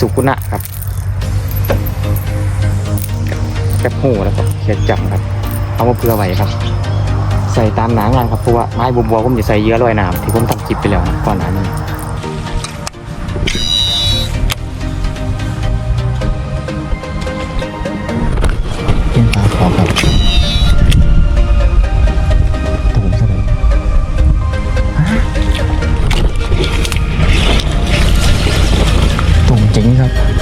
สุกุนะครับแคบหูแล้วก็เขียดจับครับ เอามาเพื่อไว้ครับ ใส่ตามหนางานครับเพราะว่าไม้บัวๆผมจะใส่เยอะลอยน้ำที่ผมทำคลิปไปแล้วก่อนหน้านี้น ครับ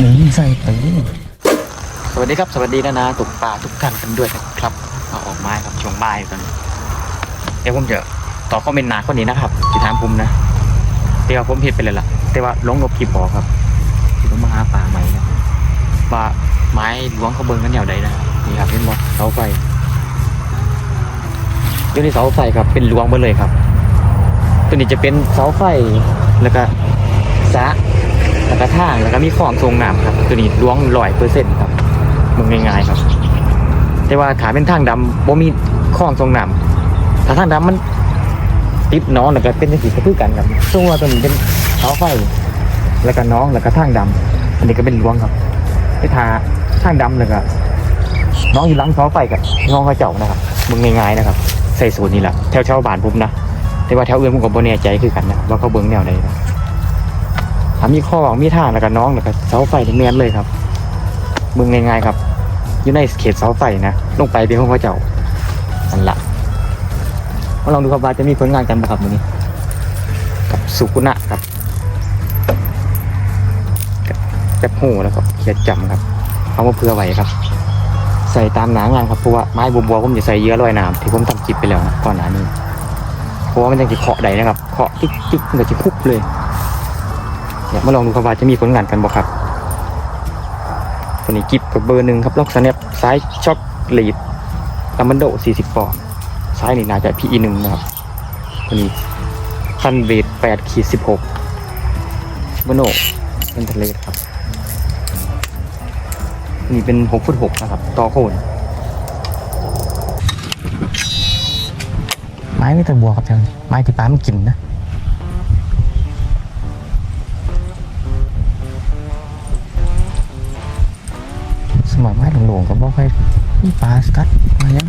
หนึ่งใส่ตีสวัสดีครับ สวัสดีนะนะตุกปลาทุกท่านกันด้วยนะครับมาออกไม้ครับช่วงบ่ายกันเดี๋ยวผมจะต่อบคอมเมนต์หนาคนนี้นะครับที่ถามผมนะแต่ว่าผมเห็นไปเลยล่ะ แต่ว่าลงลบคลิปบอครับที่ผมมาหาปลาใหม่นะว่าไม้ล้วงเขาเบิ้งกันแนวใดนะครับนี่ครับเห็นบอเสาไฟตัวนี้เสาไฟครับเป็นล้วงไปเลยครับ ตัวนี้จะเป็นเสาไฟแล้วก็สะ แล้วก็ทางแล้วก็มีของทรงน้ำครับ ตัวนี้ล้วงร้อยเปอร์เซ็นต์ครับมึงง่ายๆครับ แต่ว่าขาเป็นทางดำบ่มีข้องทรงน้ำถ้าทางดำมันติดน้องแล้วก็เป็นสีก็คือกันครับซึ่งว่าตัวนี้เป็นเสาไฟแล้วก็น้องแล้วก็ทางดำอันนี้ก็เป็นล้วงครับไอ้ทาทางดำแล้วก็น้องอยู่หลังเสาไฟกับน้องเขาเจ้านะครับมึงง่ายๆนะครับ ใส่สูตรนี่แหละแถวชาวบ้านผมนะแต่ว่าแถวอื่นผมก็บ่แน่ใจคือกันนะว่าเขาเบิ้งแนวใดนะ ถ้ามีข้อมีทางแล้วก็น้องแล้วก็เสาไฟที่เมียนเลยครับมึงง่ายๆครับ อยู่ในเขตเสาไฟนะลงไปเป็นของพระเจ้านั่นละมาลองดูครับว่าจะมีผลงานกันไหมครับวันนี้ กับสุกุนะครับกับแคบหูแล้วก็เขียดจำครับเอามาเพื่อไว้ครับ ใส่ตามหนางานครับเพราะว่าไม้บัวๆผมจะใส่เยอะลอยน้ำที่ผมทำคลิปไปแล้วนะก่อนหน้านี้เพราะว่ามันยังจะเคาะใดนะครับเคาะติ๊กติ๊กมันจะคุบเลย เดี๋ยวมาลองดูครับว่าจะมีผลงานกันบ่ครับ ตัวนี้กิบกับเบอร์หนึ่งครับล็อกสแนปซ้ายช็อคลีดตัมมันโด40ปอนด์ซ้ายนี่น่าจะ PE หนึ่งนะครับ ตัวนี้คันเวท8ขีด16บอร์โนเป็นทะเลครับ นี่เป็น6ฟุต6นะครับ ต่อโคนไม้ไม่ตะบัวครับเธอไม้ที่ป้ามันกินนะ บอกให้มีปลาสกัดมายัง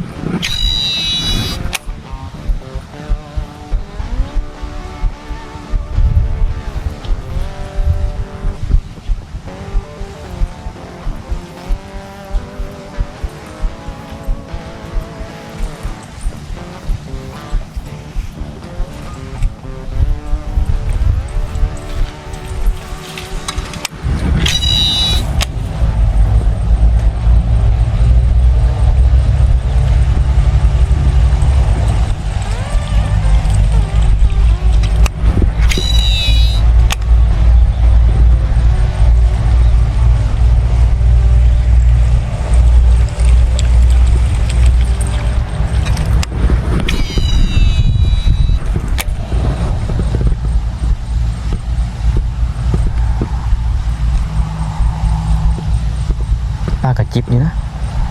จิบนี่นะ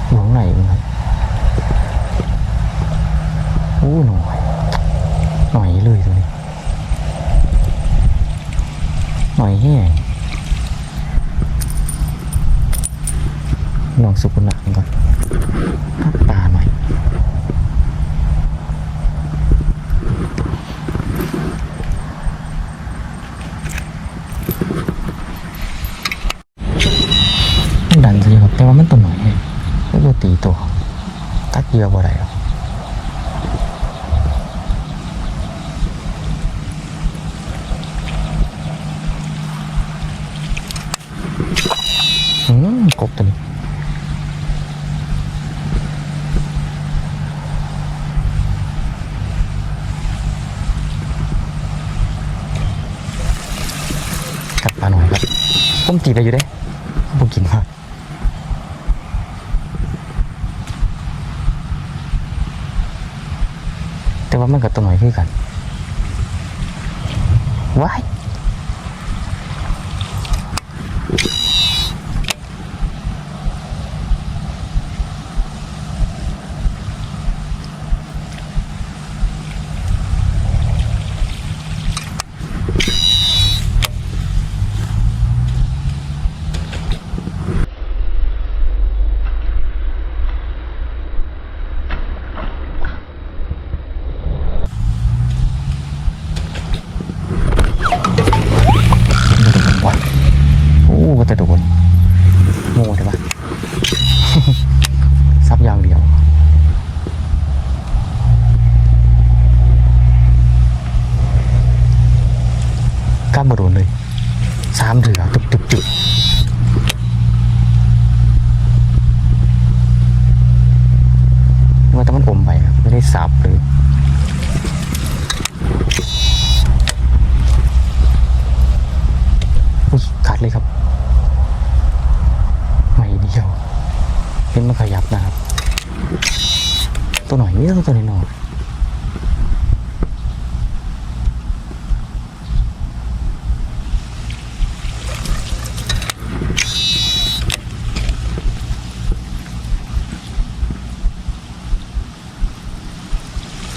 อยู่ข้างในมั้งครับโอ้หน่อยหน่อยเลยตัวนี้หน่อยแห้งลองสุกุนะก่อนพักตาหน่อนดันสิครับแต่ว่ามันตัวหน่อยไม่ตัวตีตัว ตัดเหยื่อบ่ได้หรอกอืมกบตัวนี้กัดปลาหน่อยครับผมตีไปอยู่เด้ผมกินครับ ว่า มันกับตัวหน่อยคือกันว้าย ว้ายโอ้ก็จะโดนโง่ใช่ปะ ซับอย่างเดียว กล้ามมาโดนเลย สามเถือตึบตึบตึบว่าแต่มันอมไปครับไม่ได้สับเลย อุ๊ยขาด เลยครับ ไม่เดียวเห็นมันขยับนะครับ ตัวหน่อยนี่ต้องตัวหน่อย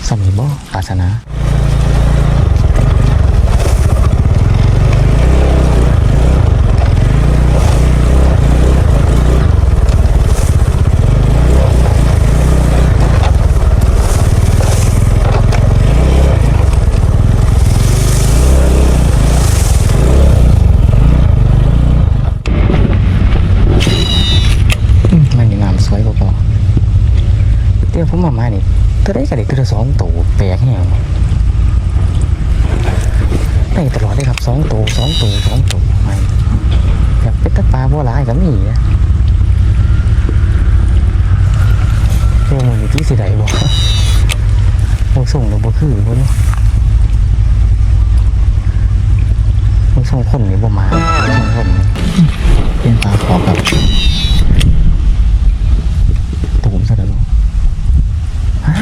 สมีบ่ปรารถนา อืมมันมีงามสวยกว่าพอเดี๋ยวผมมามานี่ถ้าได้ก็ได้คือสอง ตัวแปลกแห้งได้ตลอดเลยครับสองตัวสองตัวสองตัวไม่อยากเป็นตะปลาบัวลายก็มีนะเรื่องมันอยู่ที่สิใดบ่โอ้ส่งหรือบ่คือบ่เนาะมันส่งคนนี่บ่มาส่งคนเป็นปลาขอกับ ตูมซะแล้วเนอะฮะ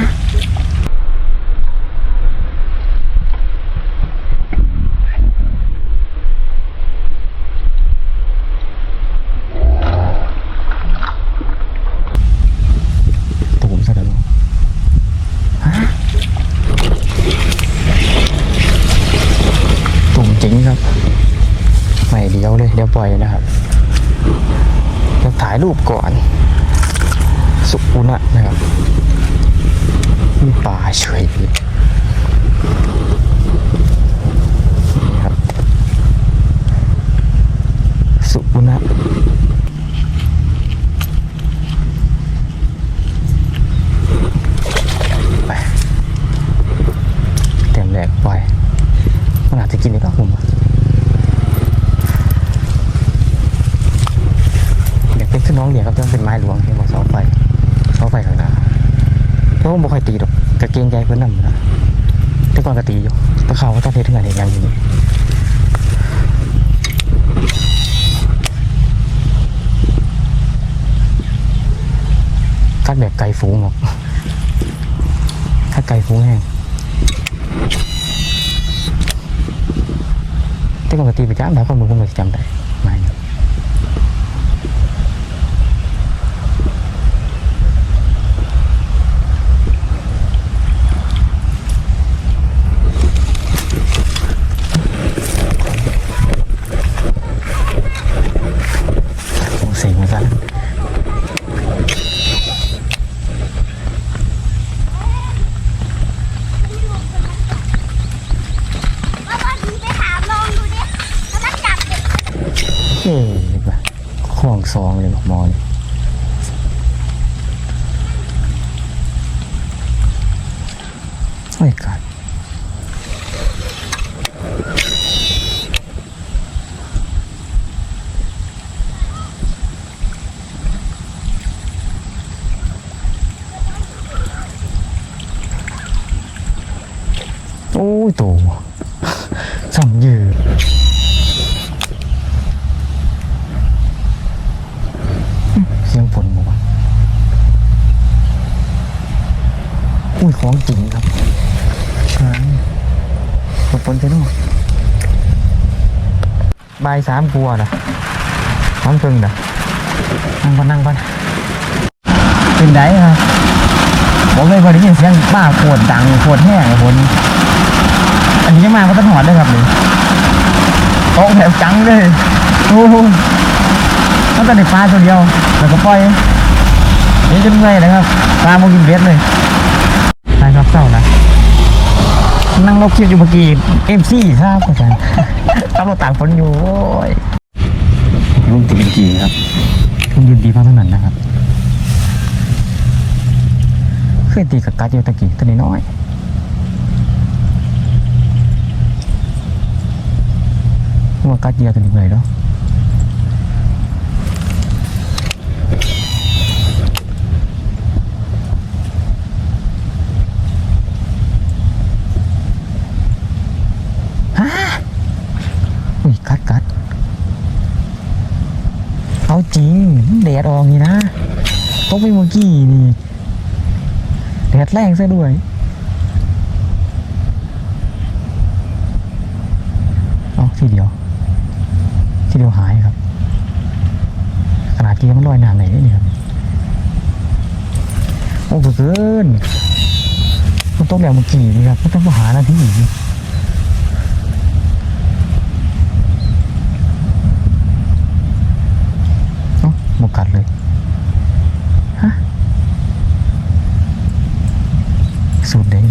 ตูมซะแล้วเนอะฮะตูมจริงครับ ไม่เดียวเลย เดี๋ยวปล่อยนะครับเดี๋ยวถ่ายรูปก่อน สุ กุนะนะครับมีป่าเฉยนี่ครับ สุกุนะไปเต็มแหลกไปมันอาจจะกินได้ก็ผมว่าอยากเป็นขึ้นน้องเหลียงครับต้องเป็นไม้หลวงที่มาเสาไฟ เขาไปข้างหน้า เพราะว่าบ่ค่อยตีดอกกระเกงใจเพื่อนนำนะแต่ก่อนก็ตีอยู่แต่เขาก็ต้องเทถึงงานเห็นยังอยู่นี่คัดแบบไก่ฟูงหรอกคัดไก่ฟูงแห้งแต่ก่อนก็ตีไปจ้ำแล้วคนมึงคงจะจำได้ ของซองเลยบอกมอนไม่กัดโอ้ยโตสัมยืด เสียงฝนบอกว่าอุ้ยของจริงครับ เจ้าเนาะ บ่ายสามกลัวนะน้ำพึ่งนะนั่งก่อนนั่งก่อนเป็นไดครับผมเลยพอได้ยินเสียงบ้าโคตรดังโคตรแห้งเลยคนอันนี้ยังมาก็ต้องหอดเลยครับนี่โต๊ะแบบจังเลยโอ้โหตั้งแต่เด็กปลาตัวเดียวแล้วก็ปล่อยนี่จนเมื่อยเลยครับปลาโมกินเบ็ดเลยใช่ครับเศร้านะ นั่งลบคลิปอยู่เมื่อกี้เอ็มซี่ครับอาจารย์ขับรถต่างคนอยู่โอ้ยลุงตีเป็นกี่ครับลุงยืนดีมากเท่านั้นนะครับเคยตีกับกัดอยู่ตะกี้ตัวน้อยๆว่ากัดเดียวตัวนี้เลยเนาะอุ้ยกัดกัดเอาจริงแดด ออกนี่นะตกไปเมื่อกี้นี่แดดแรงซะด้วยเอาทีเดียว ทีเดียวหายครับขนาดเกี้มันลอยน้ำไหนนี่ครับโอ้เกินมันต้องแบบเมื่อกี้นี่ครับมันต้องมาหาหน้าที่อีกเอ้าหม กัดเลยฮะสูตรเด้ง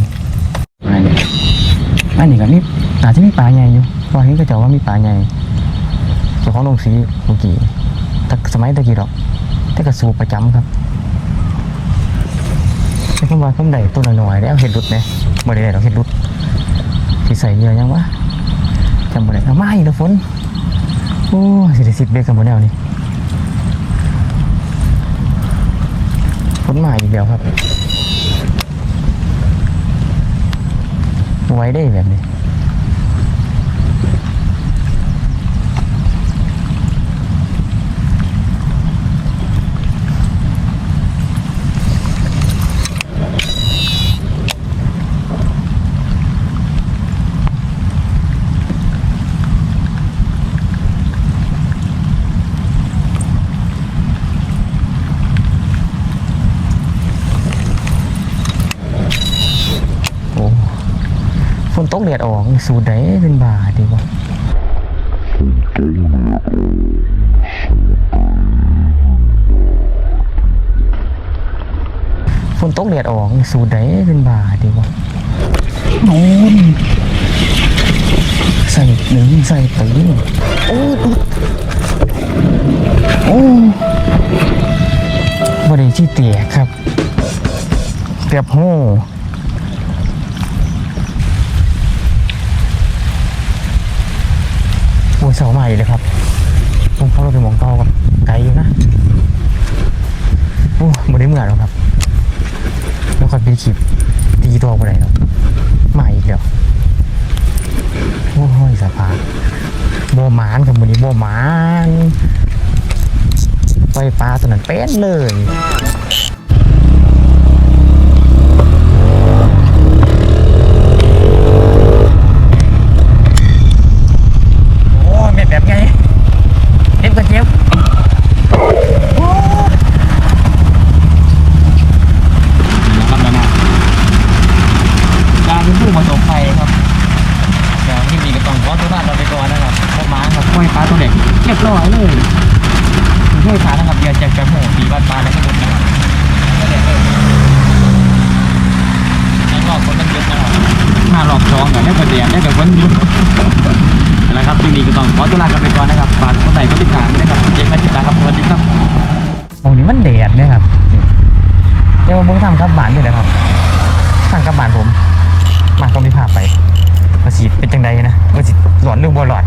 อันนี้อันนี้ก็มีอาจจะมีปลาใหญ่อยู่เพราะเห็นก็จะว่ามีปลาใหญ่เจ้าของโรงสีเมื่อกี้แต่สมัยตะกี้หรอกแต่ก็สูบประจำครับแต่ผมว่าผมได้ตัวน้อยๆแล้วเห็ดรุดเนี่ยบ่ได้ได้เราเห็ดรุดที่ใส่เยอะยังวะจำบ่ได้เอามาอีกแล้วฝนโอ้ยสิได้สิบเบรกกันหมดแล้วนี่ ฝนมาอีกแล้วครับ ไว้ได้แบบนี้ ตกแดดออกสูดได้เป็นบาดีวะฝนตกแดดออกสูดได้เป็นบาดีวะโน่นใส่หนึ่งใส่ตีนโอ้ยโอ้บริที่เตียครับเกือบโห โอ้ยเสาใหม่เลยครับผมเข้าเราไปหมองเก้ากับไกลอยู่นะโอ้ไม่ได้เหมื่อหรอกครับ แล้วก็เป็นขีดตีตัวไปไหนหรอกมาอีกแล้วโอ้ยสภาพโบมานกับมือนี้โบมานไฟฟ้าสนั่นเป็นเลย โอ้เม็ดแบบไงเจ็บก็เจ็บโอ้ นะครับนั่นนะการเป็นผู้ประสบภัยครับแต่ที่มีก็ต้องขอตัวลาเราไปก่อนนะครับพวกม้าครับกล้วยปลาตัวเด็กเรีย บร้อยเลยคุณช่วยขานะครับอย่าจากกระโหสีบ้านปลานกระดุมนะครับไม่ได้เลยแล้วก็คนมันเยอะนะครับมาหลอกช้องกันได้ประเดี๋ยวได้กับคนอยู่นะครับที่นี่ก็ต้องขอตัวลากันไปก่อนนะครับฝากคนไหนก็ติดตามด้วยนะครับเจ๊มาติดตามครับสวัสดีครับตรงนี้มันแดดนี่ยครับเดี๋ยวผมทำกับบ้านอยู่นะครับทำกับบ้านผมมาต้องมีภาพไปว่าสิเป็นจังใดนะว่าสิหลอนหรือบ่หลอด